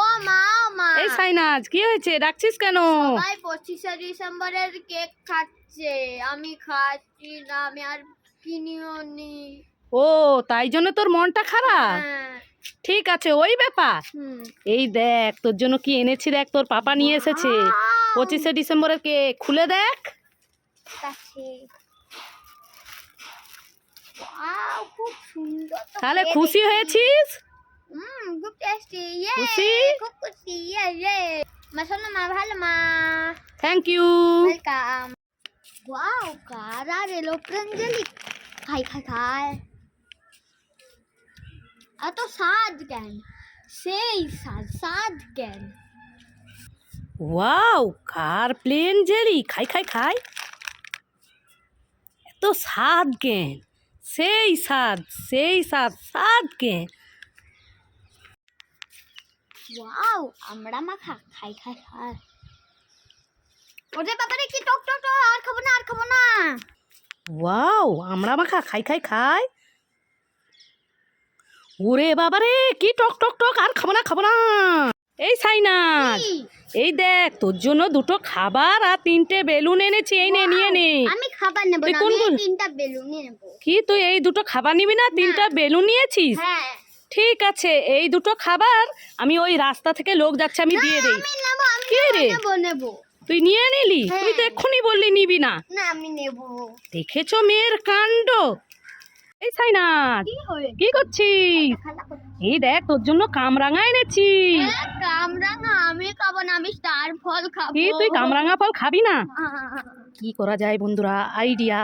ও মা মা। এই সাইনাজ কি হয়েছে? ডাকছিস কেন? সবাই পঁচিশে ডিসেম্বরের কেক খাচ্ছে। আমি খাচ্ছি না আমি আর কিনিও নি। ও তাই জন্য তোর মনটা খারাপ? হ্যাঁ। ঠিক আছে ওই ব্যাপার। এই দেখ তোর জন্য কি এনেছি দেখ তোর পাপা নিয়ে এসেছে। পঁচিশে ডিসেম্বরের কেক খুলে দেখ। খুব সুন্দর তাহলে খুশি হয়েছিস? হুম খুব টেস্টি ইয়ে খুশি? খুব খুশি ইয়ে ইয়ে মশলা মা ভালো মা থ্যাংক ইউ ওয়েলকাম ওয়াও কার আর এলো প্রেঞ্জলি খাই খাই খাই এত স্বাদ কেন সেই স্বাদ স্বাদ কেন ওয়াও কার প্লেন জেলি খাই খাই খাই এত স্বাদ জ্ঞান সেই স্বাদ সেই স্বাদ স্বাদ জ্ঞান ওয়াও আমরা মাখা খাই খাই খাই। ওরে বাবারে কি টক টক টক আর খাব না আর খাব না। ওয়াও আমরা মাখা খাই খাই খাই। ওরে বাবারে কি টক টক টক আর খাব না খাব না। এই সাইনাজ কি? এই দেখ তোর জন্য দুটো খাবার আর তিনটে বেলুন এনেছি এই নে নিয়ে নে। আমি খাবার নেব না আমি তিনটা বেলুনই নেব। কি তুই এই দুটো খাবার নিবি না তিনটা বেলুন নিয়েছিস? হ্যাঁ। ঠিক আছে এই দুটো খাবার আমি ওই রাস্তা থেকে লোক যাচ্ছে আমি দিয়ে দেই। কি রে? তুই নিয়ে নিলি? তুই তো হ্যাঁ। এক্ষুনি বললি নিবি না। আমি নেব। দেখেছ মেয়ের কাণ্ড? এই সাইনাথ কি করছিস? এই দেখ তোর জন্য কামরাঙা এনেছি। হ্যাঁ, কামরাঙা আমি খাব না আমি স্টার ফল খাব। তুই কামরাঙা ফল খাবি না? কি করা যায় বন্ধুরা? আইডিয়া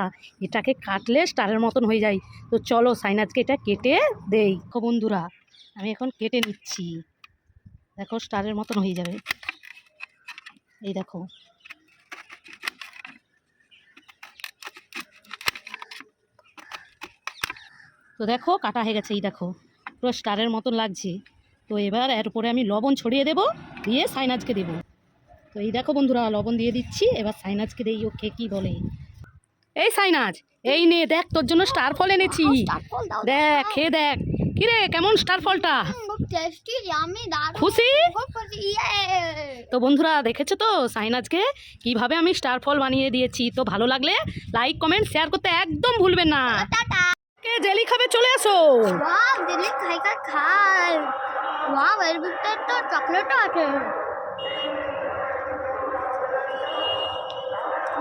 এটাকে কাটলে স্টারের মতন হয়ে যায়। তো চলো সাইনাজকে এটা কেটে দেই। বন্ধুরা, আমি এখন কেটে নিচ্ছি। দেখো স্টারের মতন হয়ে যাবে। এই দেখো। তো দেখো কাটা হয়ে গেছে, এই দেখো। পুরো স্টারের মতন লাগছে। তো এবার এর উপরে আমি লবণ ছড়িয়ে দেবো, দিয়ে সাইনাজকে দেবো। তো এই দেখো বন্ধুরা লবণ দিয়ে দিচ্ছি। এবার সাইনাজকে দেই ওকে কি বলে? এই সাইনাজ এই নে দেখ তোর জন্য স্টার ফল এনেছি। দেখ খেয়ে দেখ। কিরে কেমন স্টার ফলটা খুশি? তো বন্ধুরা দেখেছ তো সাইনাজকে? কীভাবে আমি স্টার ফল বানিয়ে দিয়েছি? তো ভালো লাগলে লাইক কমেন্ট শেয়ার করতে একদম ভুলবেন না। কে জেলি খাবে চলে আসো। দিল্লি খাই খাই খাই। তো চকলেটও আছে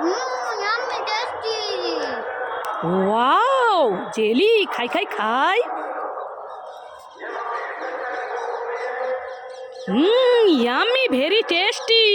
hmm yummy tasty wow jelly খাই খাই খাই। হুম ইয়ামি ভেরি টেস্টি